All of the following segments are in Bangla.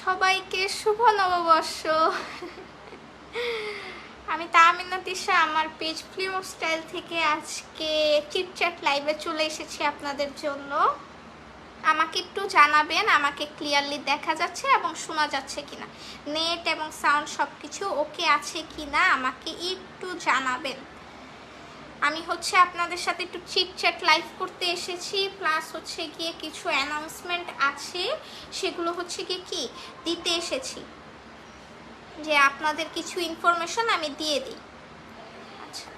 সবাইকে শুভ নববর্ষ। আমি তামিনা তিশা আমার পেজ ফিল্ম স্টাইল থেকে আজকে চিটচ্যাট লাইভে চলে এসেছি আপনাদের জন্য। আমাকে একটু জানাবেন, আমাকে ক্লিয়ারলি দেখা যাচ্ছে এবং শোনা যাচ্ছে কিনা। নেট এবং সাউন্ড সব কিছু ওকে আছে কিনা, আমাকে একটু জানাবেন। আমি হচ্ছে আপনাদের সাথে একটু চিটচ্যাট লাইভ করতে এসেছি প্লাস হচ্ছে গিয়ে কিছু অ্যানাউন্সমেন্ট আছে, সেগুলো হচ্ছে গিয়ে কি? দিতে এসেছি। যে আপনাদের কিছু ইনফরমেশন আমি দিয়ে দিই। আচ্ছা।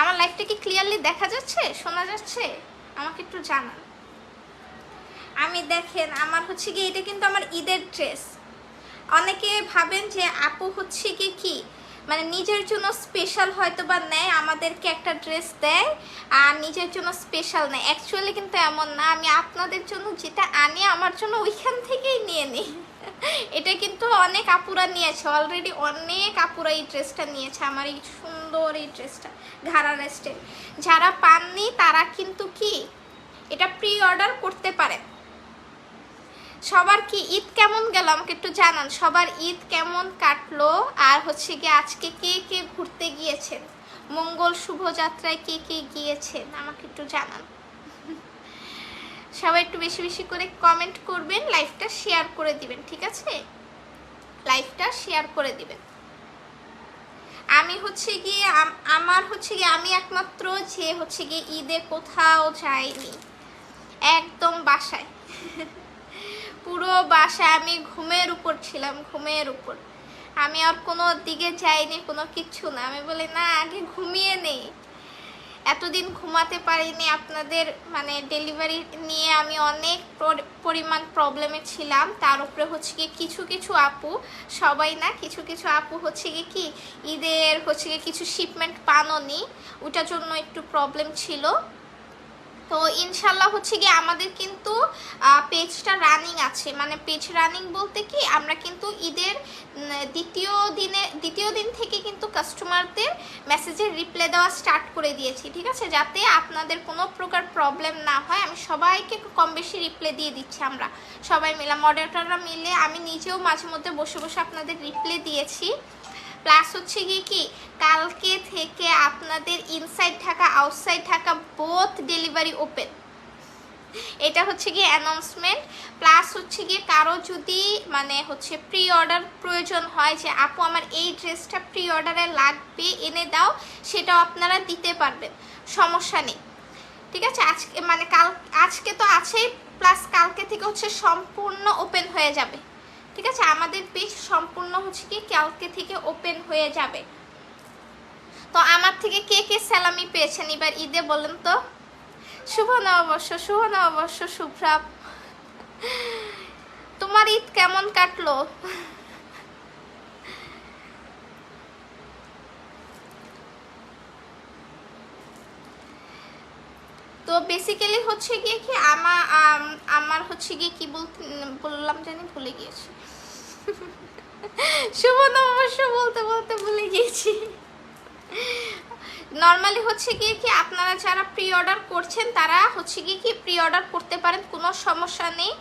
আমার লাইফটা কি ক্লিয়ারলি দেখা যাচ্ছে? শোনা যাচ্ছে? আমাকে একটু জানান। আমি দেখেন, আমার হচ্ছে কি এটা কিন্তু আমার ঈদের ড্রেস অনেকে ভাবেন যে আপু হচ্ছে কি কি? মানে নিজের জন্য স্পেশাল হয়তো বা নেয়, আমাদেরকে একটা ড্রেস দেয়, আর নিজের জন্য স্পেশাল নেয়। অ্যাকচুয়ালি কিন্তু এমন না, আমি আপনাদের জন্য যেটা আনি, আমার জন্য ওইখান থেকেই নিয়ে নিই। এটা কিন্তু অনেক আপুরা নিয়েছে অলরেডি অনেক আপুরা এই ড্রেসটা নিয়েছে, আমার এই সুন্দর এই ড্রেসটা ঘাড়া রেস্টের যারা পাননি, তারা কিন্তু কি, এটা প্রি অর্ডার করতে পারেন। সবার কি ঈদ কেমন গেল? আমাকে একটু জানান। সবার ঈদ কেমন কাটলো? আর হচ্ছে কি আজকে কে কে ঘুরতে গিয়েছেন? মঙ্গল শুভযাত্রায় কে কে গিয়েছেন? আমাকে একটু জানান। সবাই একটু বেশি বেশি করে কমেন্ট করবেন লাইভটা শেয়ার করে দিবেন, ঠিক আছে? লাইভটা শেয়ার করে দিবেন। আমি হচ্ছে গিয়ে আমার হচ্ছে গিয়ে, আমি একমাত্র যে হচ্ছে গিয়ে ঈদে কোথাও যাইনি। একদম বাসায়। পুরো বাসায় আমি ঘুমের উপর ছিলাম, ঘুমের উপর। আমি আর কোনো দিকে যাইনি, কোনো কিচ্ছু না। আমি বলি, না, আগে ঘুমিয়ে নেই। এতদিন ঘুমাতে পারিনি আপনাদের মানে ডেলিভারি নিয়ে আমি অনেক পরিমাণ প্রবলেমে ছিলাম। তার উপরে হচ্ছে কি, কিছু কিছু আপু, সবাই না, কিছু কিছু আপু হচ্ছে কি কি, ঈদের হচ্ছে কি কিছু শিপমেন্ট পাননি। ওটার জন্য একটু প্রবলেম ছিল। তো ইনশাল্লাহ হচ্ছে গিয়ে আমাদের কিন্তু পেজটা রানিং আছে। মানে পেজ রানিং বলতে কি, আমরা কিন্তু ঈদের দ্বিতীয় দিনে, দ্বিতীয় দিন থেকে কিন্তু কাস্টমারদের মেসেজের রিপ্লাই দেওয়া স্টার্ট করে দিয়েছি, ঠিক আছে? যাতে আপনাদের কোনো প্রকার প্রবলেম না হয়। আমি সবাইকে কম বেশি রিপ্লাই দিয়ে দিচ্ছি আমরা। সবাই মিলে মডারেটররা মিলে আমি নিজেও মাঝে মধ্যে বসে বসে আপনাদের রিপ্লাই দিয়েছি। প্লাস হচ্ছে গিয়ে কি, কালকে থেকে আপনাদের inside Dhaka outside Dhaka both delivery open এটা হচ্ছে গিয়ে অ্যানাউন্সমেন্ট প্লাস হচ্ছে গিয়ে কারও যদি মানে হচ্ছে প্রি অর্ডার প্রয়োজন হয় যে, আপু, আমার এই ড্রেসটা প্রি অর্ডারে লাগবে, এনে দাও, সেটাও আপনারা দিতে পারবেন। সমস্যা নেই। ঠিক আছে? আজকে মানে কাল, আজকে তো আছেই, প্লাস কালকে থেকে হচ্ছে সম্পূর্ণ ওপেন হয়ে যাবে। ঠিক আছে? আমাদের পেজ সম্পূর্ণ হচ্ছে কি কালকে থেকে ওপেন হয়ে যাবে। তো আমার থেকে কে কে স্যালামি পেয়েছেন? এবার ঈদে বলেন তো। শুভ নববর্ষ শুভ নববর্ষ শুভ্রা তোমার ঈদ কেমন কাটলো? তো বেসিক্যালি হচ্ছে গিয়ে কি আমার হচ্ছে গিয়ে কি বলতে বললাম জানি ভুলে গিয়েছি। শুভ নববর্ষ বলতে বলতে ভুলে গিয়েছি। নর্মালি হচ্ছে গিয়ে কি আপনারা যারা প্রি অর্ডার করছেন, তারা হচ্ছে গিয়ে কি প্রি অর্ডার করতে পারেন, কোনো সমস্যা নেই।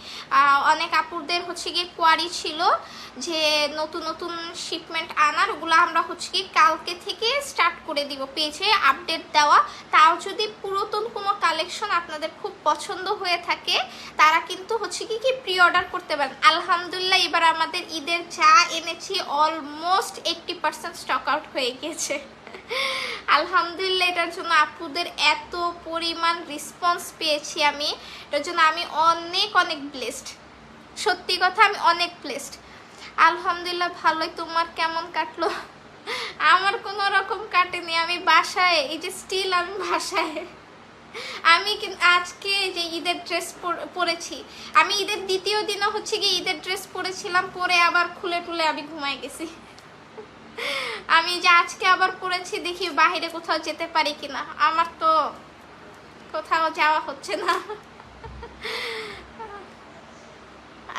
অনেক আপুরদের হচ্ছে গিয়ে কোয়ারি ছিল যে নতুন নতুন শিপমেন্ট আনার, ওগুলো আমরা হচ্ছে গিয়ে কালকে থেকে স্টার্ট করে দিব পেজে আপডেট দেওয়া। তাও যদি পুরাতন কোনো কালেকশন আপনাদের খুব পছন্দ হয়ে থাকে, তারা কিন্তু হচ্ছে কি কি প্রি অর্ডার করতে পারেন। আলহামদুলিল্লাহ, এবার আমাদের ঈদের যা এনেছি almost eighty percent stock out হয়ে গিয়েছে। আলহামদুলিল্লাহ, এটার জন্য আপুদের এত পরিমাণ রেসপন্স পেয়েছি আমি। এটার জন্য আমি অনেক অনেক ব্লেসড সত্যি কথা, আমি অনেক ব্লেসড আলহামদুলিল্লাহ, ভালোই। তোমার কেমন কাটলো? আমার কোনো রকম কাটেনি। আমি বাসায়, এই যে স্টিল আমি বাসায়। আমি আজকে যে ঈদের ড্রেস পরেছি। আমি ঈদের দ্বিতীয় দিনও হচ্ছে কি ঈদের ড্রেস পরেছিলাম, পরে আবার খুলে টুলে আমি ঘুমাই গেছি। আমি যে আজকে আবার পড়েছি দেখি বাইরে কোথাও যেতে পারি কিনা। আমার তো কোথাও যাওয়া হচ্ছে না।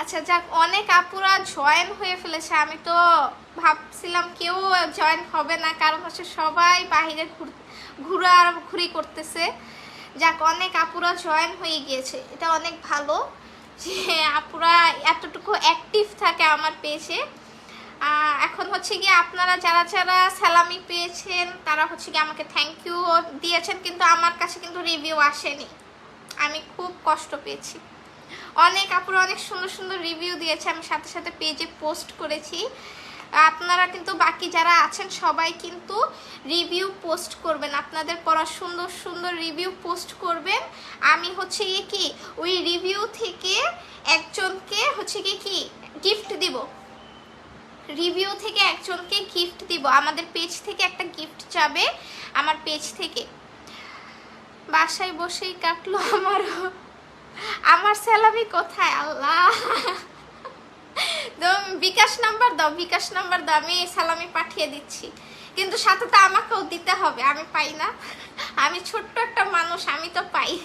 আচ্ছা যাক, অনেক আপুরা জয়েন হয়ে ফেলেছে। আমি তো ভাবছিলাম কেউ জয়েন হবে না, কারণ হচ্ছে সবাই বাইরে ঘুরা ঘুরি করতেছে। যাক, অনেক আপুরা জয়েন হয়ে গিয়েছে। এটা অনেক ভালো যে আপুরা এতটুকু অ্যাক্টিভ থাকে আমার পেজে এখন হচ্ছে গিয়ে আপনারা যারা যারা স্যালামি পেয়েছেন, তারা হচ্ছে গিয়ে আমাকে থ্যাংক ইউ দিয়েছেন, কিন্তু আমার কাছে কিন্তু রিভিউ আসেনি। আমি খুব কষ্ট পেয়েছি। অনেক আপুরা অনেক সুন্দর সুন্দর রিভিউ দিয়েছে, আমি সাথে সাথে পেজে পোস্ট করেছি। আপনারা কিন্তু বাকি যারা আছেন, সবাই কিন্তু রিভিউ পোস্ট করবেন। আপনাদের করা সুন্দর সুন্দর রিভিউ পোস্ট করবেন। আমি হচ্ছে গিয়ে কি, ওই রিভিউ থেকে একজনকে হচ্ছে গিয়ে কি গিফট দিব। রিভিউ থেকে একজনকে গিফট দিব। আমাদের পেজ থেকে একটা গিফট যাবে, আমার পেজ থেকে। বাসায় বসেই কাটলো আমারও। আমার স্যালারি কোথায়? আল্লাহ! বিকাশ নাম্বার দাও, বিকাশ নাম্বার দাও, আমি সালামি পাঠিয়ে দিচ্ছি। কিন্তু সাথে তো আমাকেও দিতে হবে, আমি পাই না। আমি ছোট্ট একটা মানুষ, আমি তো পাই।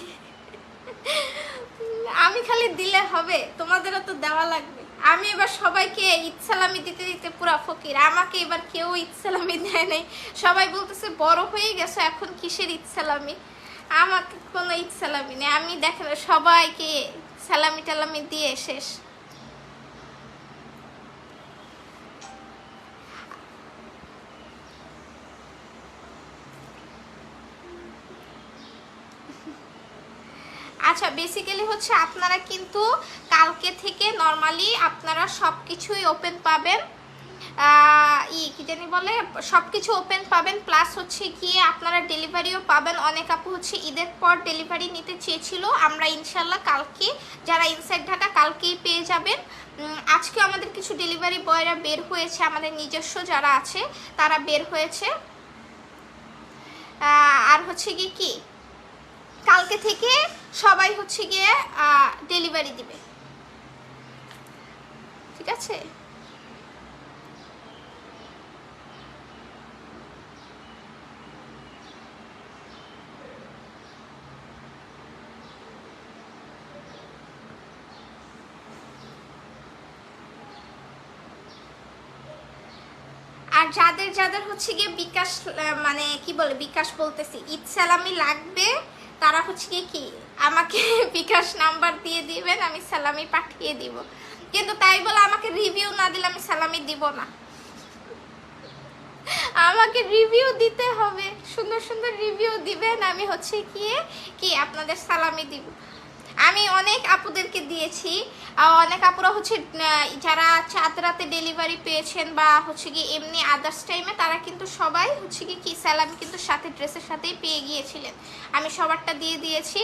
আমি খালি দিলে হবে, তোমাদেরও তো দেওয়া লাগবে। আমি এবার সবাইকে সালামি দিতে দিতে পুরা ফকির। আমাকে এবার কেউ সালামি দেয় নাই। সবাই বলতেছে, বড় হয়ে গেছো, এখন কিসের সালামি আমাকে কোনো সালামি নেই। আমি দেখেন, সবাইকে সালামি টালামি দিয়ে শেষ। আচ্ছা বেসিক্যালি হচ্ছে আপনারা কিন্তু কালকে থেকে নর্মালি আপনারা সব কিছুই ওপেন পাবেন ই, কি জানি বলে? সব কিছু ওপেন পাবেন প্লাস হচ্ছে গিয়ে আপনারা ডেলিভারিও পাবেন। অনেক আপু হচ্ছে ঈদের পর ডেলিভারি নিতে চেয়েছিল। আমরা ইনশাল্লাহ কালকে, যারা ইনসাইড ঢাকা, কালকেই পেয়ে যাবেন। আজকে আমাদের কিছু ডেলিভারি বয়রা বের হয়েছে, আমাদের নিজস্ব যারা আছে, তারা বের হয়েছে। আর হচ্ছে গিয়ে কি? কালকে থেকে সবাই হচ্ছে গিয়ে ডেলিভারি দিবে। ঠিক আছে? আর যাদের যাদের হচ্ছে গিয়ে বিকাশ মানে কি বলে, বিকাশ বলতেছি, ঈদ সালামি লাগবে তারা হচ্ছে কি কি আমাকে বিকাশ নাম্বার দিয়ে দিবেন, আমি সালামি পাঠিয়ে দিব। কিন্তু তাই বলে আমাকে রিভিউ না দিলে আমি সালামি দিব না। আমাকে রিভিউ দিতে হবে। সুন্দর সুন্দর রিভিউ দিবেন, আমি হচ্ছে কি কি আপনাদের সালামি দিব। আমি অনেক আপুদেরকে দিয়েছি। অনেক আপুরা হচ্ছে যারা চাঁদ রাতে ডেলিভারি পেয়েছেন বা হচ্ছে কি এমনি আদার্স টাইমে তারা কিন্তু সবাই হচ্ছে কি কি স্যালামি কিন্তু সাথে ড্রেসের সাথেই পেয়ে গিয়েছিলেন। আমি সবারটা দিয়ে দিয়েছি।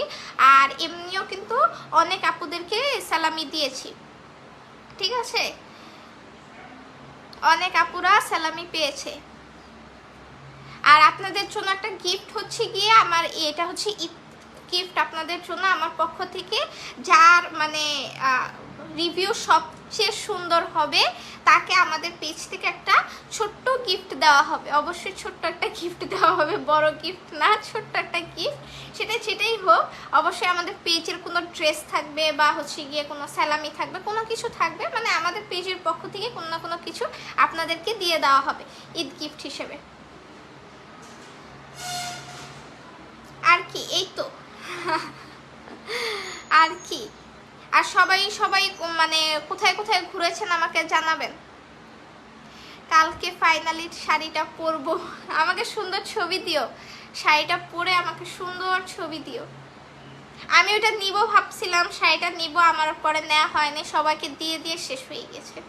আর এমনিও কিন্তু অনেক আপুদেরকে স্যালামি দিয়েছি। ঠিক আছে? অনেক আপুরা স্যালামি পেয়েছে। আর আপনাদের জন্য একটা গিফট হচ্ছে গিয়ে আমার, এটা হচ্ছে ঈদ গিফট আপনাদের জন্য আমার পক্ষ থেকে, যার মানে রিভিউ সবচেয়ে সুন্দর হবে, তাকে আমাদের পেজ থেকে একটা ছোট্ট গিফট দেওয়া হবে। অবশ্যই ছোট্ট একটা গিফট দেওয়া হবে, বড় গিফট না, ছোট্ট একটা গিফট সেটা যেটাই হোক, অবশ্যই আমাদের পেজের কোনো ড্রেস থাকবে বা হচ্ছে গিয়ে কোনো স্যালামি থাকবে, কোনো কিছু থাকবে মানে আমাদের পেজের পক্ষ থেকে কোনো না কোনো কিছু আপনাদেরকে দিয়ে দেওয়া হবে, ঈদ গিফট হিসেবে। আর কি, এই তো। আর কি? আর সবাই সবাই মানে কোথায় কোথায় ঘুরেছেন আমাকে জানাবেন। কালকে ফাইনালি শাড়িটা পরবো। আমাকে সুন্দর ছবি দিও। শাড়িটা পরে আমাকে সুন্দর ছবি দিও। আমি ওটা নিব ভাবছিলাম, শাড়িটা নিব, আমার পরে নেওয়া হয়নি, সবাইকে দিয়ে দিয়ে শেষ হয়ে গেছে।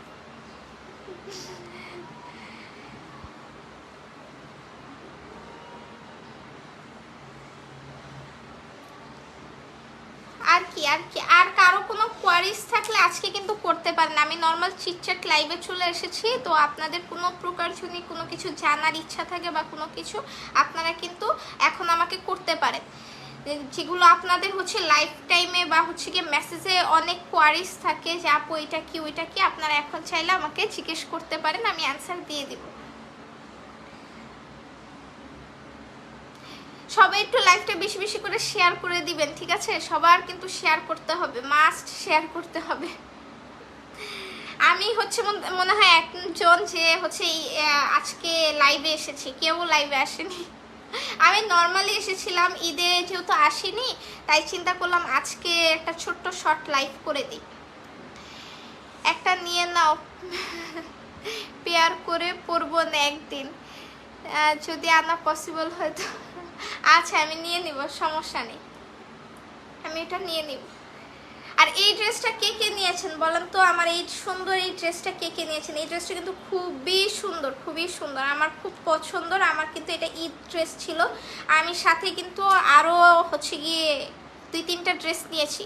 আর কি, আর কারও কোনো কোয়ারিজ থাকলে আজকে কিন্তু করতে পারেন। আমি নর্মাল চিটচ্যাট লাইভে চলে এসেছি, তো আপনাদের কোনো প্রকার যদি কোনো কিছু জানার ইচ্ছা থাকে বা কোনো কিছু, আপনারা কিন্তু এখন আমাকে করতে পারেন। যেগুলো আপনাদের হচ্ছে লাইফ টাইমে বা হচ্ছে গিয়ে মেসেজে অনেক কোয়ারিজ থাকে যে, আপু, এটা কি, ওইটা কি? আপনারা এখন চাইলে আমাকে জিজ্ঞেস করতে পারেন, আমি অ্যান্সার দিয়ে দিব। সবাই একটু লাইভটা বেশি বেশি করে শেয়ার করে দিবেন, ঠিক আছে? সবার কিন্তু শেয়ার করতে হবে মাস্ট শেয়ার করতে হবে। আমি হচ্ছে মন- হয় একজন যে হচ্ছে আজকে লাইভে এসেছি, কেউ লাইভে আসেনি। আমি নর্মালি এসেছিলাম, ঈদে যেহেতু আসিনি, তাই চিন্তা করলাম আজকে একটা ছোট্ট শর্ট লাইভ করে দিই। একটা নিয়ে নাও পেয়ার করে পরবো না একদিন। যদি আনা পসিবল হয় তো। আচ্ছা আমি নিয়ে নিব, সমস্যা নেই। আমি এটা নিয়ে নিব। আর এই ড্রেসটা কে কে নিয়েছেন বলেন তো? আমার এই সুন্দর এই ড্রেসটা কে কে নিয়েছেন? এই ড্রেসটা কিন্তু খুবই সুন্দর খুবই সুন্দর। আমার খুব পছন্দর। আমার কিন্তু এটা ঈদ ড্রেস ছিল। আমি সাথে কিন্তু আরও হচ্ছে গিয়ে দুই তিনটা ড্রেস নিয়েছি।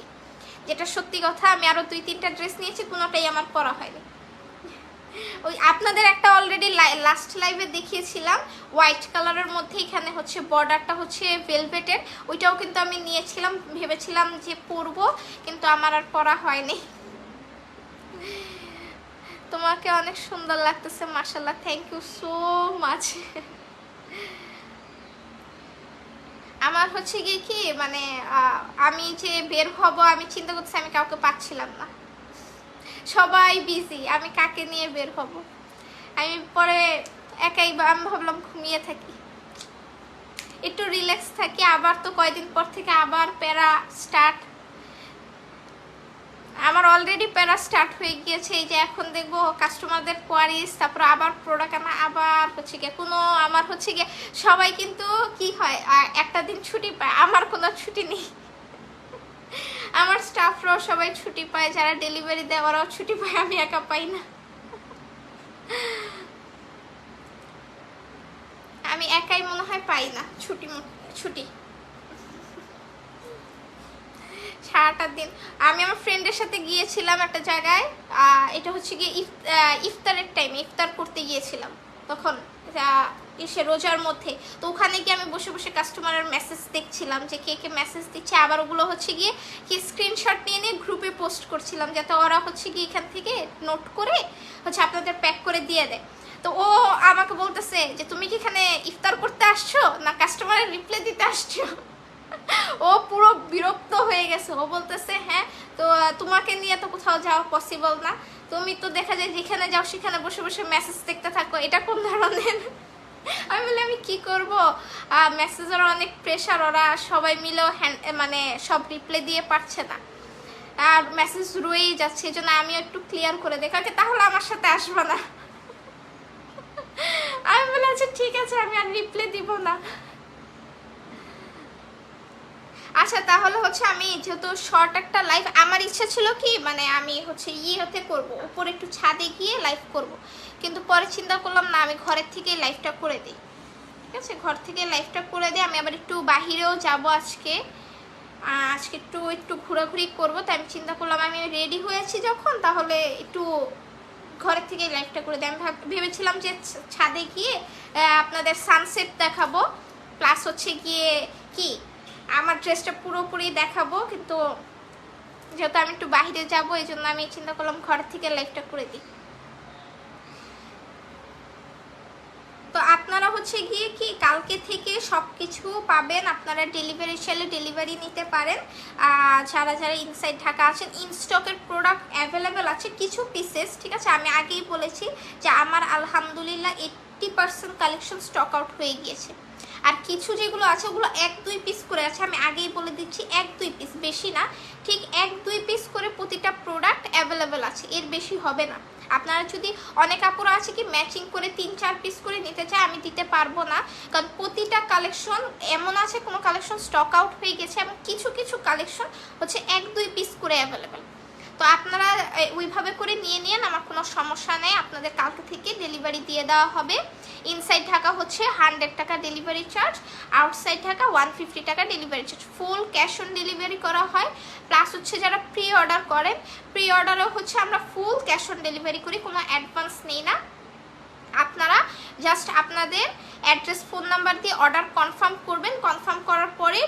যেটা সত্যি কথা, আমি আরও দুই তিনটা ড্রেস নিয়েছি, কোনোটাই আমার পরা হয়নি। ওই আপনাদের একটা অলরেডি লাস্ট লাইভে দেখিয়েছিলাম হোয়াইট কালারের মধ্যে এখানে হচ্ছে বর্ডারটা হচ্ছে ভেলভেটের ওইটাও কিন্তু আমি নিয়েছিলাম, ভেবেছিলাম যে পরবো, কিন্তু আমার আর পরা হয়নি। তোমাকে অনেক সুন্দর লাগতেছে মার্শাল্লাহ থ্যাংক ইউ সো মাচ আমার হচ্ছে গিয়ে কি মানে আমি যে বের হব, আমি চিন্তা করছি আমি কাউকে পাচ্ছিলাম না। সবাই বিজি আমি কাকে নিয়ে বের হব? আমি পরে একাই আমি ভাবলাম ঘুমিয়ে থাকি। একটু রিল্যাক্স থাকি, আবার তো কয়দিন পর থেকে আবার প্যারা স্টার্ট আমার অলরেডি প্যারা স্টার্ট হয়ে গিয়েছে, এই যে এখন দেখব কাস্টমারদের কোয়ারিজ তারপর আবার প্রোডাক্ট আনা, আবার হচ্ছে গিয়ে কোনো, আমার হচ্ছে গিয়ে সবাই কিন্তু কি হয় একটা দিন ছুটি পায়, আমার কোনো ছুটি নেই। আমার স্টাফরাও সবাই ছুটি পায়, যারা ডেলিভারি দেয় ওরাও ছুটি পায়, আমি একা পাই না। আমি একাই মনে হয় পাই না, ছুটি ছুটি। সারাটা দিন। আমি আমার ফ্রেন্ডের সাথে গিয়েছিলাম একটা জায়গায় এটা হচ্ছে গিয়ে ইফ- ইফতারের টাইম ইফতার করতে গিয়েছিলাম। তখন ইসে রোজার মধ্যে। তো ওখানে গিয়ে আমি বসে বসে কাস্টমারের মেসেজ দেখছিলাম যে কে কে মেসেজ দিচ্ছে। আবার ওগুলো হচ্ছে গিয়ে কি স্ক্রিনশট নিয়ে নিয়ে গ্রুপে পোস্ট করছিলাম যাতে ওরা হচ্ছে গিয়ে এখান থেকে নোট করে হচ্ছে আপনাদের প্যাক করে দিয়ে দেয়। তো ও আমাকে বলতেছে যে, তুমি কি এখানে ইফতার করতে আসছো না কাস্টমারের রিপ্লাই দিতে আসছো? ও পুরো বিরক্ত হয়ে গেছে। ও বলতেছে হ্যাঁ তো তোমাকে নিয়ে তো কোথাও যাওয়া পসিবল না। তুমি তো দেখা যায় যেখানে যাও সেখানে বসে বসে মেসেজ দেখতে থাকো। এটা কোন ধরনের? আমি বলি, আমি কি করব? মেসেজের অনেক প্রেশার ওরা সবাই মিলেও হ্যান্ড মানে সব রিপ্লাই দিয়ে পারছে না। আর মেসেজ রয়েই যাচ্ছে, এই জন্য আমি একটু ক্লিয়ার করে দেখ তাহলে আমার সাথে আসবে না। আমি বলে আচ্ছা ঠিক আছে, আমি আর রিপ্লাই দিব না। আচ্ছা তাহলে হচ্ছে আমি যেহেতু শর্ট একটা লাইভ আমার ইচ্ছা ছিল কি মানে আমি হচ্ছে ইয়ে হতে করব, উপরে একটু ছাদে গিয়ে লাইভ করব। কিন্তু পরে চিন্তা করলাম, না, আমি ঘরের থেকে লাইভটা করে দিই। ঠিক আছে? ঘর থেকে লাইভটা করে দিই আমি আবার একটু বাহিরেও যাব আজকে। আজকে একটু একটু ঘোরাঘুরি করব, তাই আমি চিন্তা করলাম, আমি রেডি হয়েছি যখন, তাহলে একটু ঘরের থেকে লাইভটা করে দিই। আমি ভাব- ভেবেছিলাম যে ছাদে গিয়ে আপনাদের সানসেট দেখাবো। প্লাস হচ্ছে গিয়ে কি আমার ড্রেসটা পুরোপুরি দেখাবো, কিন্তু যেহেতু আমি একটু বাইরে যাব, এই জন্য আমি চিন্তা করলাম ঘর থেকে লাইভটা করে দিই। তো আপনারা হচ্ছে গিয়ে কি কালকে থেকে সব কিছু পাবেন, আপনারা ডেলিভারি সেলে ডেলিভারি নিতে পারেন। যারা যারা ইনসাইড ঢাকা আছেন ইনস্টকের প্রোডাক্ট অ্যাভেলেবেল আছে কিছু পিসেস ঠিক আছে? আমি আগেই বলেছি যে আমার আলহামদুলিল্লাহ eighty percent collection stock out হয়ে গিয়েছে। আর কিছু যেগুলো আছে, ওগুলো এক, দুই পিস করে আছে। আমি আগেই বলে দিচ্ছি, এক, দুই পিস বেশি না। ঠিক এক, দুই পিস করে প্রতিটা প্রোডাক্ট অ্যাভেলেবেল আছে। এর বেশি হবে না। আপনারা যদি অনেক কাপড় আছে কি ম্যাচিং করে তিন, চার পিস করে নিতে চায়, আমি দিতে পারব না। কারণ প্রতিটা কালেকশন এমন আছে কোনো কালেকশন স্টক আউট হয়ে গেছে, এবং কিছু কিছু কালেকশন হচ্ছে এক, দুই পিস করে অ্যাভেলেবেল তো আপনারা ওইভাবে করে নিয়ে নিন, আমার কোনো সমস্যা নেই। আপনাদের কালকে থেকে ডেলিভারি দিয়ে দেওয়া হবে। ইনসাইড ঢাকা হচ্ছে hundred taka delivery charge outside Dhaka one fifty taka delivery charge full cash on delivery করা হয়। প্লাস হচ্ছে যারা প্রি অর্ডার করেন প্রি অর্ডারও হচ্ছে আমরা ফুল ক্যাশ অন ডেলিভারি করি, কোনো অ্যাডভান্স নেই না। আপনারা জাস্ট আপনাদের অ্যাড্রেস ফোন নাম্বার দিয়ে অর্ডার কনফার্ম করবেন। কনফার্ম করার পরে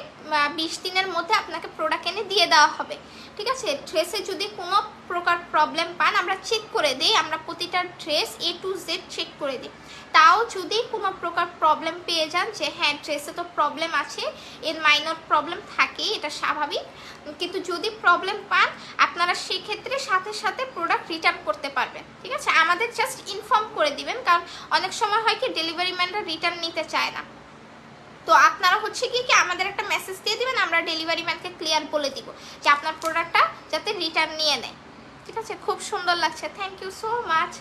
বিশ দিনের মধ্যে আপনাকে প্রোডাক্ট এনে দিয়ে দেওয়া হবে। ঠিক আছে? ড্রেসে যদি কোনো প্রকার প্রবলেম পান, আমরা চেক করে দিই, আমরা প্রতিটা dress A to Z check করে দিই। তাও যদি কোনো প্রকার প্রবলেম পেয়ে যান যে হ্যাঁ ড্রেসে তো প্রবলেম আছে, এর মাইনর প্রবলেম থাকে, এটা স্বাভাবিক। কিন্তু যদি প্রবলেম পান, আপনারা সেক্ষেত্রে সাথে সাথে প্রোডাক্ট রিটার্ন করতে পারবেন। ঠিক আছে? আমাদের জাস্ট ইনফর্ম করে দিবেন, কারণ অনেক সময় হয় কি ডেলিভারি ম্যানরা রিটার্ন নিতে চায় না। তো আপনারা হচ্ছে কি কি আমাদের একটা মেসেজ দিয়ে দিবেন, আমরা ডেলিভারি ম্যানকে ক্লিয়ার বলে দিব যে আপনার প্রোডাক্টটা যাতে রিটার্ন নিয়ে নেয়। ঠিক আছে? খুব সুন্দর লাগছে। থ্যাংক ইউ সো মাচ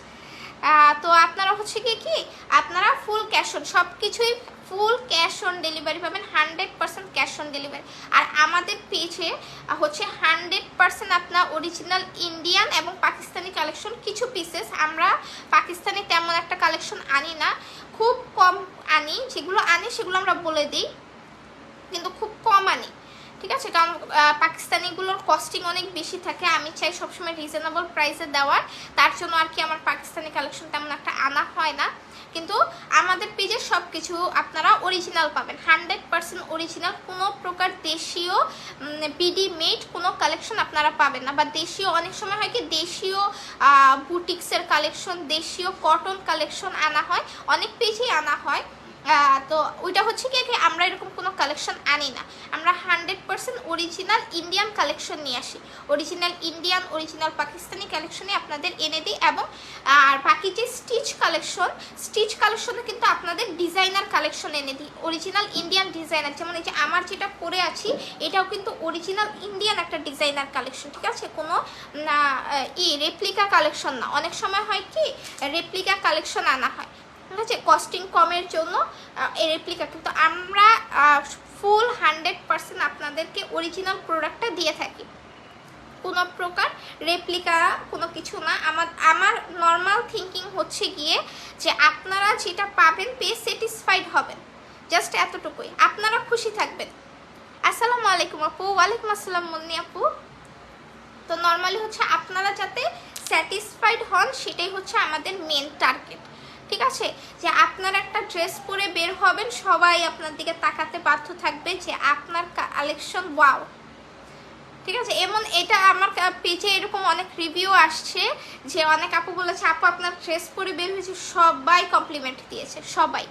তো আপনারা হচ্ছে কি কি, আপনারা ফুল ক্যাশ অন সব কিছুই ফুল ক্যাশ অন ডেলিভারি পাবেন hundred percent cash on delivery আর আমাদের পেজে হচ্ছে হান্ড্রেড পার্সেন্ট আপনার অরিজিনাল ইন্ডিয়ান এবং পাকিস্তানি কালেকশন কিছু পিসেস আমরা পাকিস্তানি তেমন একটা কালেকশন আনি না। খুব কম আনি, যেগুলো আনি সেগুলো আমরা বলে দিই। কিন্তু খুব কম আনি, ঠিক আছে? কারণ পাকিস্তানিগুলোর কস্টিং অনেক বেশি থাকে। আমি চাই সবসময় রিজনেবল প্রাইসে দেওয়ার। তার জন্য আর কি আমার পাকিস্তানি কালেকশন তেমন একটা আনা হয় না। কিন্তু আমাদের পেজে সব কিছু আপনারা অরিজিনাল পাবেন। হান্ড্রেড পার্সেন্ট অরিজিনাল কোনো প্রকার দেশীয় বিডি মেড কোনো কালেকশন আপনারা পাবেন না। বা দেশীয়, অনেক সময় হয় কি দেশীয় বুটিক্সের কালেকশন দেশীয় কটন কালেকশন আনা হয়। অনেক পেজেই আনা হয়। তো ওইটা হচ্ছে কি আমরা এরকম কোনো কালেকশন আনি না। আমরা hundred percent original Indian collection নিয়ে আসি। অরিজিনাল ইন্ডিয়ান অরিজিনাল পাকিস্তানি কালেকশনে আপনাদের এনে দিই এবং, আর বাকি যে স্টিচ কালেকশন স্টিচ কালেকশনে কিন্তু আপনাদের ডিজাইনার কালেকশন এনে দিই। অরিজিনাল ইন্ডিয়ান ডিজাইনার যেমন এই যে আমার যেটা পরে আছি, এটাও কিন্তু অরিজিনাল ইন্ডিয়ান একটা ডিজাইনার কালেকশন ঠিক আছে? কোনো ই রেপ্লিকা কালেকশন না। অনেক সময় হয় কি রেপ্লিকা কালেকশন আনা হয়। ঠিক আছে কস্টিং কমের জন্য এই রেপ্লিকা কিন্তু আমরা ফুল হান্ড্রেড পার্সেন্ট আপনাদেরকে অরিজিনাল প্রোডাক্টটা দিয়ে থাকি। কোনো প্রকার রেপ্লিকা কোনো কিছু না। আমার আমার নর্মাল থিঙ্কিং হচ্ছে গিয়ে যে আপনারা যেটা পাবেন, পেয়ে স্যাটিসফাইড হবেন। জাস্ট এতটুকুই। আপনারা খুশি থাকবেন। আসসালামু আলাইকুম আপু। ওয়ালাইকুম আসসালাম মুন্নি আপু। তো নর্মালি হচ্ছে আপনারা যাতে স্যাটিসফাইড হন, সেটাই হচ্ছে আমাদের মেন টার্গেট ঠিক আছে? যে আপনার একটা ড্রেস পরে বের হবেন, সবাই আপনার দিকে তাকাতে বাধ্য থাকবে যে আপনার কালেকশন ওয়াও। ঠিক আছে? এমন এটা আমার পেজে এরকম অনেক রিভিউ আসছে যে অনেক আপু বলেছে, আপু, আপনার ড্রেস পরে বের হয়েছে। সবাই কমপ্লিমেন্ট দিয়েছে, সবাই।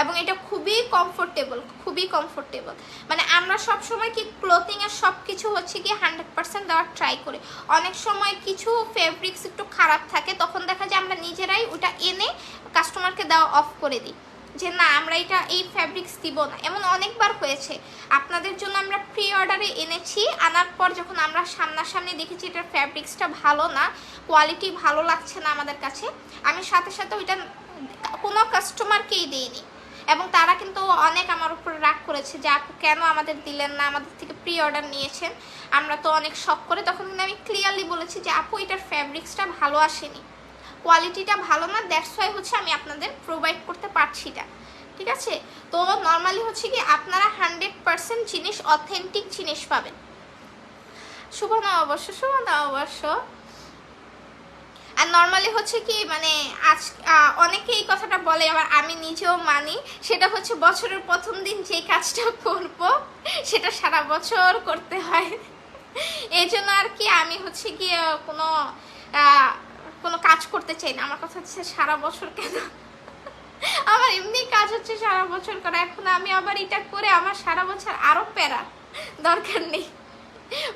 এবং এটা খুবই কমফোর্টেবল খুবই কমফোর্টেবল মানে আমরা সব সময় কি ক্লোথিংয়ের সব কিছু হচ্ছে কি হান্ড্রেড পার্সেন্ট দেওয়ার ট্রাই করি। অনেক সময় কিছু ফেব্রিক্স একটু খারাপ থাকে, তখন দেখা যায় আমরা নিজেরাই ওটা এনে কাস্টমারকে দেওয়া অফ করে দিই। যে না, আমরা এটা এই ফ্যাব্রিক্স দিব না। এমন অনেকবার হয়েছে। আপনাদের জন্য আমরা প্রি অর্ডারে এনেছি, আনার পর যখন আমরা সামনাসামনি দেখেছি এটার ফ্যাব্রিক্সটা ভালো না কোয়ালিটি ভালো লাগছে না আমাদের কাছে, আমি সাথে সাথে ওইটা কোনো কাস্টমারকেই দিইনি। এবং তারা কিন্তু অনেক আমার উপরে রাগ করেছে যে আপু কেন আমাদের দিলেন না, আমাদের থেকে প্রি অর্ডার নিয়েছেন। আমরা তো অনেক শখ করে তখন কিন্তু আমি ক্লিয়ারলি বলেছি যে আপু, এটার ফ্যাব্রিক্সটা ভালো আসেনি। কোয়ালিটিটা ভালো না দ্যাটস ওয়াই হচ্ছে আমি আপনাদের প্রোভাইড করতে পারছি না। ঠিক আছে? তো নর্মালি হচ্ছে কি আপনারা হান্ড্রেড পারসেন্ট জিনিস অথেন্টিক জিনিস পাবেন। শুভ না অবশ্য, শুভ না অবশ্য। আর নর্মালি হচ্ছে কি মানে আজ অনেকে এই কথাটা বলে, আবার আমি নিজেও মানি। সেটা হচ্ছে বছরের প্রথম দিন যে কাজটা করব, সেটা সারা বছর করতে হয়। এই জন্য আর কি আমি হচ্ছে কি কোনো কোনো কাজ করতে চাই না। আমার কথা হচ্ছে সারা বছর কেন? আমার এমনি কাজ হচ্ছে সারা বছর করা। এখন আমি আবার এটা করে আমার সারা বছর আরও প্যারা দরকার নেই।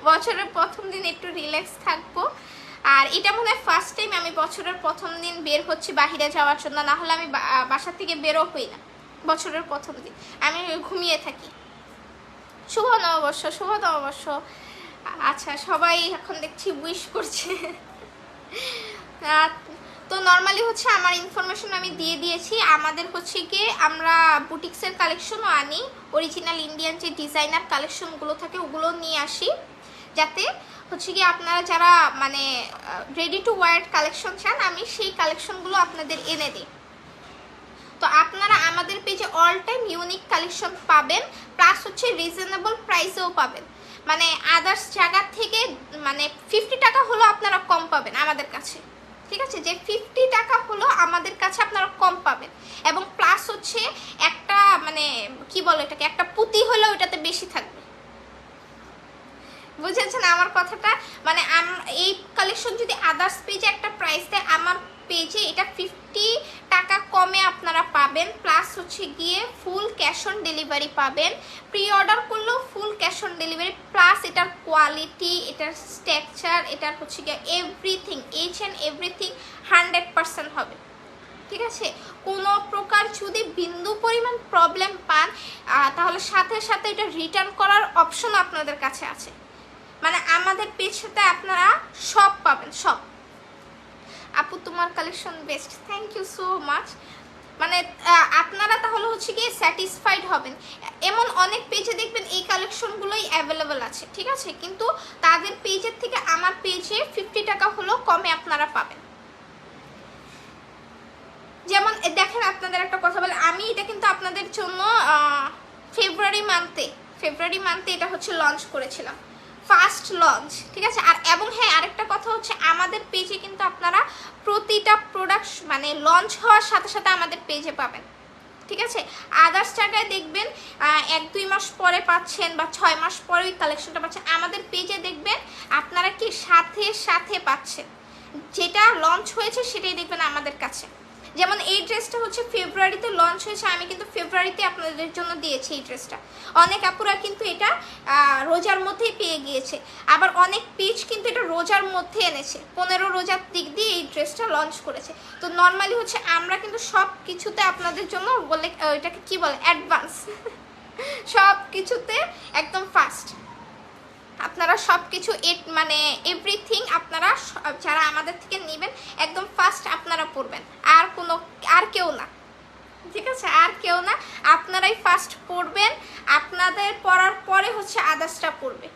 বছরের প্রথম দিন একটু রিল্যাক্স থাকব। আর এটা মনে হয় ফার্স্ট টাইম আমি বছরের প্রথম দিন বের হচ্ছি বাহিরে যাওয়ার জন্য, না হলে আমি বাসা থেকে বেরো হই না বছরের প্রথম দিন। আমি ঘুমিয়ে থাকি। শুভ নববর্ষ শুভ নববর্ষ। আচ্ছা সবাই এখন দেখছি উইশ করছে। তো নর্মালি হচ্ছে আমার ইনফরমেশন আমি দিয়ে দিয়েছি। আমাদের হচ্ছে গিয়ে আমরা বুটিক্সের কালেকশনও আনি। অরিজিনাল ইন্ডিয়ান যে ডিজাইনার কালেকশনগুলো থাকে, ওগুলো নিয়ে আসি। যাতে হচ্ছে কি আপনারা যারা মানে রেডি টু ওয়ার কালেকশন চান, আমি সেই কালেকশনগুলো আপনাদের এনে দিই। তো আপনারা আমাদের পেজে অল টাইম ইউনিক কালেকশন পাবেন প্লাস হচ্ছে রিজনেবল প্রাইসেও পাবেন। মানে আদার্স জায়গার থেকে মানে ফিফটি টাকা হলো আপনারা কম পাবেন আমাদের কাছে। ঠিক আছে? যে ফিফটি টাকা হলো আমাদের কাছে আপনারা কম পাবেন। এবং প্লাস হচ্ছে একটা মানে কি বলো এটাকে একটা পুঁতি হলেও ওইটাতে বেশি থাকবে। বুঝেছেন আমার কথাটা? মানে এই কালেকশন যদি আদার্স পেজে একটা প্রাইস দেয়, আমার পেজে এটা ফিফটি টাকা কমে আপনারা পাবেন প্লাস হচ্ছে গিয়ে ফুল ক্যাশ অন ডেলিভারি পাবেন। প্রি অর্ডার করলেও full cash on delivery plus এটার কোয়ালিটি এটার স্ট্রাকচার এটার হচ্ছে গিয়ে everything H and everything hundred percent হবে। ঠিক আছে? কোনো প্রকার যদি বিন্দু পরিমাণ প্রবলেম পান তাহলে সাথে সাথে এটা রিটার্ন করার অপশন আপনাদের কাছে আছে। মানে আমাদের পেজটাতে আপনারা সব পাবেন, সব। আপু, তোমার collection best thank you so much মানে আপনারা তাহলে হচ্ছে গিয়ে স্যাটিসফাইড হবেন। এমন অনেক পেজে দেখবেন এই কালেকশনগুলোই অ্যাভেলেবেল আছে, ঠিক আছে? কিন্তু তাদের পেজের থেকে আমার পেজে ফিফটি টাকা হলেও কমে আপনারা পাবেন। যেমন দেখেন আপনাদের একটা কথা বলে, আমি এটা কিন্তু আপনাদের জন্য ফেব্রুয়ারি মান্থে ফেব্রুয়ারি মান্থে এটা হচ্ছে লঞ্চ করেছিলাম। ফার্স্ট লঞ্চ, ঠিক আছে? আর, এবং হ্যাঁ আরেকটা কথা হচ্ছে আমাদের পেজে কিন্তু আপনারা প্রতিটা প্রোডাক্ট মানে লঞ্চ হওয়ার সাথে সাথে আমাদের পেজে পাবেন, ঠিক আছে? আদার্স জায়গায় দেখবেন এক, দুই মাস পরে পাচ্ছেন বা ছয় মাস পরে ওই কালেকশনটা পাচ্ছেন, আমাদের পেজে দেখবেন আপনারা কি সাথে সাথে পাচ্ছেন? যেটা লঞ্চ হয়েছে সেটাই দেখবেন আমাদের কাছে। যেমন এই ড্রেসটা হচ্ছে ফেব্রুয়ারিতে লঞ্চ হয়েছে, আমি কিন্তু ফেব্রুয়ারিতে আপনাদের জন্য দিয়েছি এই ড্রেসটা। অনেক আপুরা কিন্তু এটা রোজার মধ্যেই পেয়ে গিয়েছে। আবার অনেক পিচ কিন্তু এটা রোজার মধ্যে এনেছে। পনেরো রোজার দিক দিয়ে এই ড্রেসটা লঞ্চ করেছে। তো নর্মালি হচ্ছে আমরা কিন্তু সব কিছুতে আপনাদের জন্য বলে এটাকে কি বলে? অ্যাডভান্স সব কিছুতে একদম ফাস্ট আপনারা সব কিছু এট মানে এভরিথিং আপনারা যারা আমাদের থেকে নেবেন, একদম ফার্স্ট আপনারা পড়বেন। আর কোনো, আর কেউ না। ঠিক আছে? আর কেউ না। আপনারাই ফার্স্ট পড়বেন। আপনাদের পড়ার পরে হচ্ছে আদার্সটা পড়বে।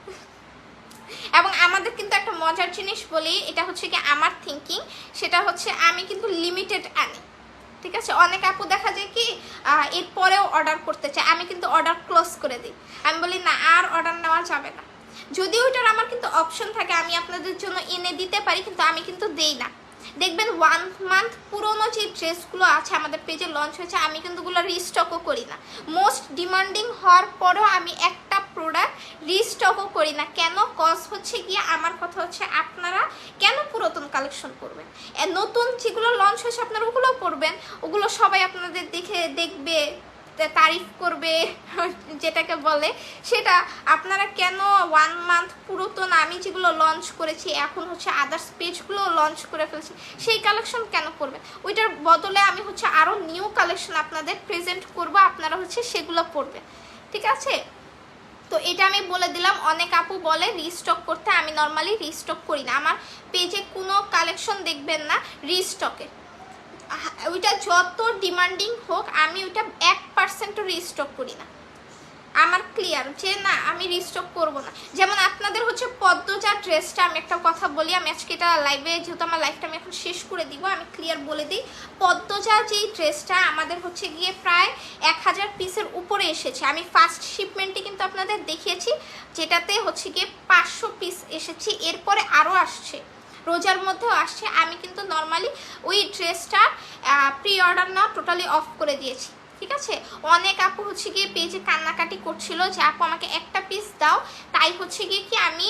এবং আমাদের কিন্তু একটা মজার জিনিস বলি, এটা হচ্ছে কি আমার থিঙ্কিং সেটা হচ্ছে আমি কিন্তু লিমিটেড আনি ঠিক আছে? অনেক আপু দেখা যায় কি এরপরেও অর্ডার করতে চায়। আমি কিন্তু অর্ডার ক্লোজ করে দিই। আমি বলি, না, আর অর্ডার নেওয়া যাবে না। যদি ওইটার আমার কিন্তু অপশন থাকে, আমি আপনাদের জন্য এনে দিতে পারি, কিন্তু আমি কিন্তু দেই না। দেখবেন ওয়ান মান্থ পুরোনো যে ড্রেসগুলো আছে আমাদের পেজে লঞ্চ হয়েছে, আমি কিন্তু ওগুলো রিস্টকও করি না। মোস্ট ডিমান্ডিং হওয়ার পরেও আমি একটা প্রোডাক্ট রিস্টকও করি না। কেন? কজ হচ্ছে গিয়ে আমার কথা হচ্ছে আপনারা কেন পুরাতন কালেকশন করবেন নতুন যেগুলো লঞ্চ হয়েছে আপনারা ওগুলো পড়বেন ওগুলো সবাই আপনাদের দেখে দেখবে। তারিফ করবে, যেটাকে বলে। সেটা আপনারা কেন ওয়ান মান্থ পুরাতন আমি যেগুলো লঞ্চ করেছি, এখন হচ্ছে আদার্স পেজগুলো লঞ্চ করে ফেলছি, সেই কালেকশন কেন করবেন? ওইটার বদলে আমি হচ্ছে আরও নিউ কালেকশন আপনাদের প্রেজেন্ট করব, আপনারা হচ্ছে সেগুলো পড়বেন ঠিক আছে? তো এটা আমি বলে দিলাম, অনেক আপু বলে রিস্টক করতে, আমি নর্মালি রিস্টক করি না। আমার পেজে কোনো কালেকশন দেখবেন না রিস্টকে ওইটা যত ডিমান্ডিং হোক, আমি ওইটা এক পার্সেন্টও রিস্টক করি না। আমার ক্লিয়ার যে না, আমি রিস্টক করব না। যেমন আপনাদের হচ্ছে পদ্মজা ড্রেসটা আমি একটা কথা বলি, আমি আজকে এটা লাইভে যেহেতু আমার লাইফটা আমি এখন শেষ করে দিব, আমি ক্লিয়ার বলে দিই। পদ্মজা যেই ড্রেসটা আমাদের হচ্ছে গিয়ে প্রায় এক হাজার পিসের উপরে এসেছে। আমি ফার্স্ট শিপমেন্টে কিন্তু আপনাদের দেখিয়েছি, যেটাতে হচ্ছে গিয়ে পাঁচশো পিস এসেছে। এরপরে আরও আসছে। রোজার মধ্যেও আসছে। আমি কিন্তু নর্মালি ওই ড্রেসটা প্রি অর্ডার না টোটালি অফ করে দিয়েছি। ঠিক আছে? অনেক আপু হচ্ছে গিয়ে পেজে কান্নাকাটি করছিল যে, আপু, আমাকে একটা পিস দাও। তাই হচ্ছে গিয়ে কি আমি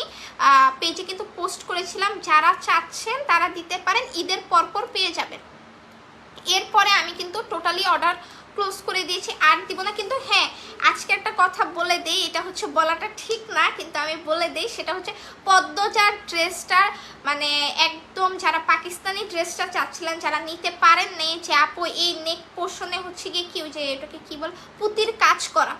পেজে কিন্তু পোস্ট করেছিলাম, যারা চাচ্ছেন তারা দিতে পারেন, ঈদের পরপর পেয়ে যাবেন। এরপরে আমি কিন্তু টোটালি অর্ডার ক্লোজ করে দিয়েছি, আর দিব না। কিন্তু হ্যাঁ আজকে একটা কথা বলে দেই, এটা হচ্ছে বলাটা ঠিক না, কিন্তু আমি বলে দেই, সেটা হচ্ছে পদ্মজার ড্রেসটার মানে একদম যারা পাকিস্তানি ড্রেসটা চাচ্ছিলেন, যারা নিতে পারেন নেই যে আপু, এই নেক পোর্শনে হচ্ছে গিয়ে কি ওই যে এটাকে কী বল, পুতির কাজ করা।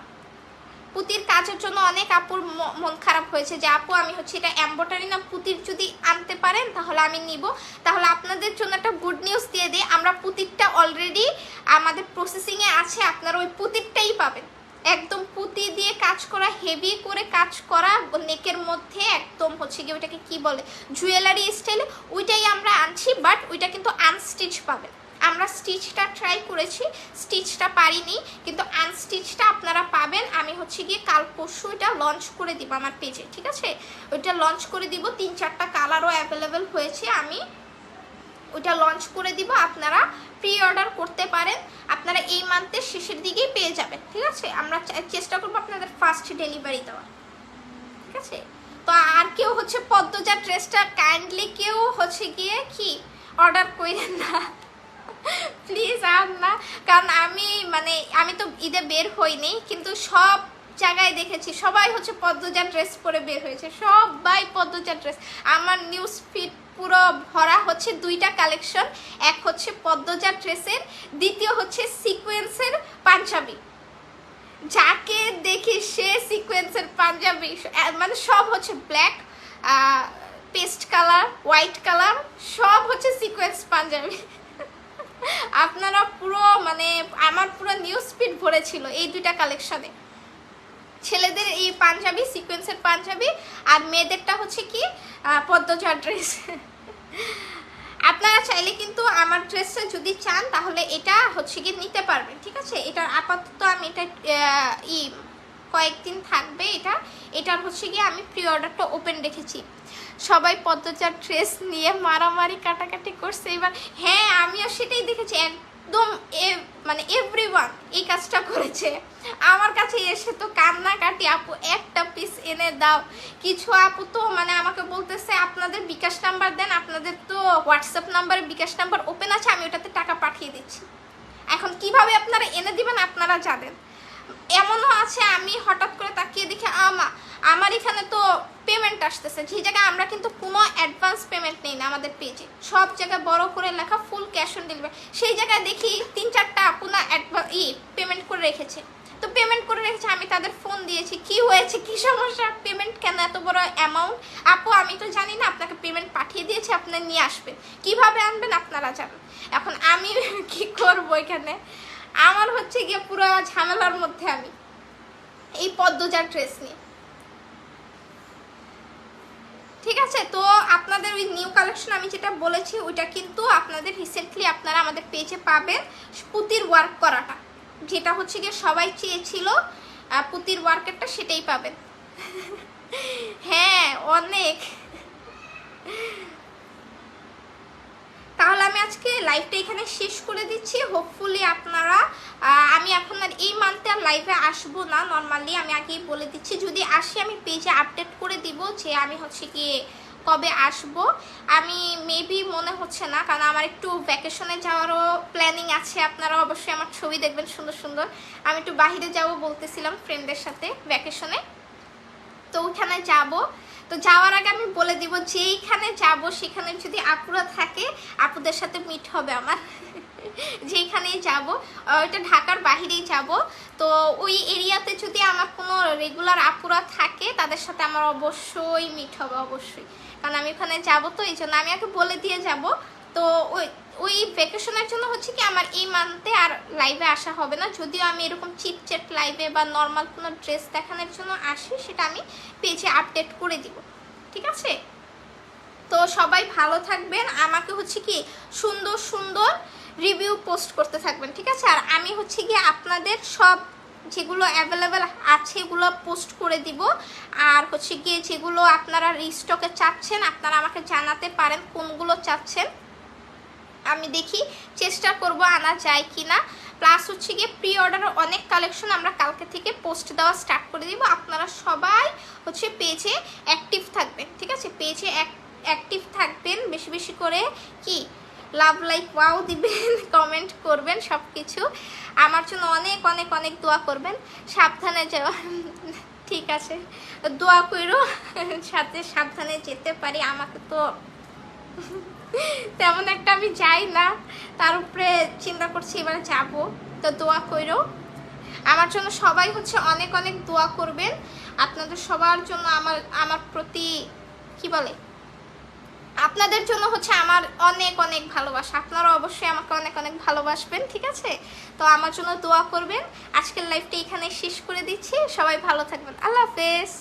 পুতির কাজের জন্য অনেক আপুর মন খারাপ হয়েছে যে, আপু, আমি হচ্ছে এটা এম্বোটারি না, পুতির যদি আনতে পারেন, তাহলে আমি নিব। তাহলে আপনাদের জন্য একটা গুড নিউজ দিয়ে দিই। আমরা পুতিরটা অলরেডি আমাদের প্রসেসিংয়ে আছে, আপনারা ওই পুতিরটাই পাবেন। একদম পুঁতি দিয়ে কাজ করা হেভি করে কাজ করা নেকের মধ্যে একদম হচ্ছে গিয়ে ওইটাকে কি বলে জুয়েলারি স্টাইলে ওইটাই আমরা আনছি বাট ওইটা কিন্তু আনস্টিচ পাবেন। আমরা স্টিচটা ট্রাই করেছি স্টিচটা পারিনি, কিন্তু আনস্টিচটা আপনারা পাবেন। আমি হচ্ছে গিয়ে কাল পরশু এটা লঞ্চ করে দিব আমার পেজে ঠিক আছে? ওইটা লঞ্চ করে দিব, তিন চারটা কালারও অ্যাভেলেবেল হয়েছে আমি। ওইটা লঞ্চ করে দিব, আপনারা প্রি অর্ডার করতে পারেন। আপনারা এই মান্থের শেষের দিকেই পেয়ে যাবেন, ঠিক আছে? আমরা চেষ্টা করব আপনাদের ফার্স্ট ডেলিভারি দেওয়ার, ঠিক আছে? তো আর কেউ হচ্ছে পদ্মজা ড্রেসটা কাইন্ডলি কেউ হচ্ছে গিয়ে কি? অর্ডার করেন না। প্লিজ আর না কারণ আমি মানে আমি তো ঈদে বের হইনি, কিন্তু সব জায়গায় দেখেছি, সবাই হচ্ছে পদ্মজা ড্রেস পরে বের হয়েছে, সবাই পদ্মজা ড্রেস আমার নিউজ ফিড পুরো ভরা হচ্ছে দুইটা কালেকশন এক হচ্ছে পদ্মজা ড্রেসের দ্বিতীয় হচ্ছে সিকোয়েন্সের পাঞ্জাবি। যাকে দেখি সে সিকোয়েন্সের পাঞ্জাবি মানে সব হচ্ছে black paste colour white colour সব হচ্ছে সিকোয়েন্স পাঞ্জাবি। আপনারা পুরো মানে আমার পুরো নিউজ স্পিড ভরেছিল এই দুইটা কালেকশনে ছেলেদের এই পাঞ্জাবি সিকোয়েন্সের পাঞ্জাবি আর মেয়েদেরটা হচ্ছে কি আহ, পদ্মচা ড্রেস আপনারা চাইলে কিন্তু আমার ড্রেসটা যদি চান তাহলে এটা হচ্ছে কি নিতে পারবেন ঠিক আছে? এটা আপাতত আমি এটা ই কয়েকদিন থাকবে এটা। এটার হচ্ছে গিয়ে আমি প্রি অর্ডারটা ওপেন রেখেছি। সবাই পদ্মচার ড্রেস নিয়ে মারামারি কাটাকাটি করছে। এবার হ্যাঁ আমিও সেটাই দেখেছি। একদম এ- মানে এভরিওয়ান এই কাজটা করেছে। আমার কাছে এসে তো কান্নাকাটি, আপু, একটা পিস এনে দাও। কিছু আপু তো মানে আমাকে বলতেছে, আপনাদের বিকাশ নাম্বার দেন, আপনাদের তো হোয়াটসঅ্যাপ নাম্বারে বিকাশ নাম্বার ওপেন আছে, আমি ওটাতে টাকা পাঠিয়ে দিচ্ছি। এখন কীভাবে আপনারা এনে দিবেন, আপনারা জানেন। এমনও আছে, আমি হঠাৎ করে তাকিয়ে দেখি, আমা, আমার এখানে তো পেমেন্ট আসতেছে। যে জায়গায় আমরা কিন্তু কোনো অ্যাডভান্স পেমেন্ট নেই না আমাদের পেজে সব জায়গায় বড় করে লেখা ফুল ক্যাশ অন ডেলিভারি সেই জায়গায় দেখি তিন চারটা আপনা অ্যাডভান্স ই পেমেন্ট করে রেখেছে। তো পেমেন্ট করে রেখেছে, আমি তাদের ফোন দিয়েছি, কি হয়েছে? কি সমস্যা? পেমেন্ট কেন এত বড় অ্যামাউন্ট আপু, আমি তো জানি না, আপনাকে পেমেন্ট পাঠিয়ে দিয়েছি, আপনি নিয়ে আসবেন। কীভাবে আনবেন আপনারা জানেন। এখন আমি কি করব এখানে? আমার হচ্ছে গিয়ে পুরো ঝামেলার মধ্যে আমি এই পদ্মজার ড্রেস নিয়ে। ঠিক আছে, তো আপনাদের ওই নিউ কালেকশন আমি যেটা বলেছি, ওইটা কিন্তু আপনাদের রিসেন্টলি আপনারা আমাদের পেজে পাবেন পুতির ওয়ার্ক করাটা। যেটা হচ্ছে গিয়ে সবাই চেয়েছিল পুতির ওয়ার্কেরটা সেটাই পাবেন। হ্যাঁ অনেক। তাহলে আমি আজকে লাইভটা এখানে শেষ করে দিচ্ছি। হোপফুলি আপনারা আমি এখন আর এই মান্থে আর লাইভে আসব না। নর্মালি আমি আগেই বলে দিচ্ছি, যদি আসি আমি পেজে আপডেট করে দিব যে আমি হচ্ছে কি কবে আসব। আমি মেবি মনে হচ্ছে না, কারণ আমার একটু ভ্যাকেশনে যাওয়ারও প্ল্যানিং আছে। আপনারা অবশ্যই আমার ছবি দেখবেন সুন্দর সুন্দর। আমি একটু বাইরে যাব বলতেছিলাম ফ্রেন্ডদের সাথে ভ্যাকেশনে তো ওইখানে যাব। তো যাওয়ার আগে আমি বলে দিব, যেইখানে যাব সেখানে যদি আপুরা থাকে, আপুদের সাথে মিট হবে আমার। যেইখানেই যাব ওইটা ঢাকার বাহিরেই যাব। তো ওই এরিয়াতে যদি আমার কোনো রেগুলার আপুরা থাকে, তাদের সাথে আমার অবশ্যই মিট হবে, অবশ্যই। কারণ আমি ওখানে যাব তো এই জন্য আমি আগে বলে দিয়ে যাব। তো ওই ওই ভ্যাকেশনের জন্য হচ্ছে কি আমার এই মান্থে আর লাইভে আসা হবে না। যদিও আমি এরকম চিটচেট লাইভে বা নর্মাল কোনো ড্রেস দেখানোর জন্য আসি, সেটা আমি পেজে আপডেট করে দিব। ঠিক আছে? তো সবাই ভালো থাকবেন। আমাকে হচ্ছে কি সুন্দর সুন্দর রিভিউ পোস্ট করতে থাকবেন, ঠিক আছে? আর আমি হচ্ছে কি আপনাদের সব যেগুলো অ্যাভেলেবেল আছে এগুলো পোস্ট করে দিব। আর হচ্ছে গিয়ে যেগুলো আপনারা রিস্টকে চাচ্ছেন, আপনারা আমাকে জানাতে পারেন কোনগুলো চাচ্ছেন। আমি দেখি চেষ্টা করব আনা যায় কি না প্লাস হচ্ছে গিয়ে প্রি অর্ডারের অনেক কালেকশন আমরা কালকে থেকে পোস্ট দেওয়া স্টার্ট করে দিব। আপনারা সবাই হচ্ছে পেজে অ্যাক্টিভ থাকবেন, ঠিক আছে? পেজে অ্যাক্টিভ থাকবেন। বেশি বেশি করে কি লাভ লাইক ওয়াও দিবেন কমেন্ট করবেন সব কিছু আমার জন্য অনেক অনেক অনেক দোয়া করবেন। সাবধানে যাওয়া। ঠিক আছে। দোয়া করো সাথে সাবধানে যেতে পারি। আমাকে তো তেমন একটা আমি যাই না। তার উপরে চিন্তা করছি এবার যাব। তো দোয়া করো আমার জন্য সবাই হচ্ছে অনেক অনেক দোয়া করবেন। আপনাদের সবার জন্য আমার আমার প্রতি কি বলে? আপনাদের জন্য হচ্ছে আমার অনেক অনেক ভালোবাসা। আপনারা অবশ্যই আমাকে অনেক অনেক ভালোবাসবেন, ঠিক আছে? তো আমার জন্য দোয়া করবেন। আজকের লাইফটা এখানে শেষ করে দিচ্ছি। সবাই ভালো থাকবেন। আল্লাহ হাফেজ।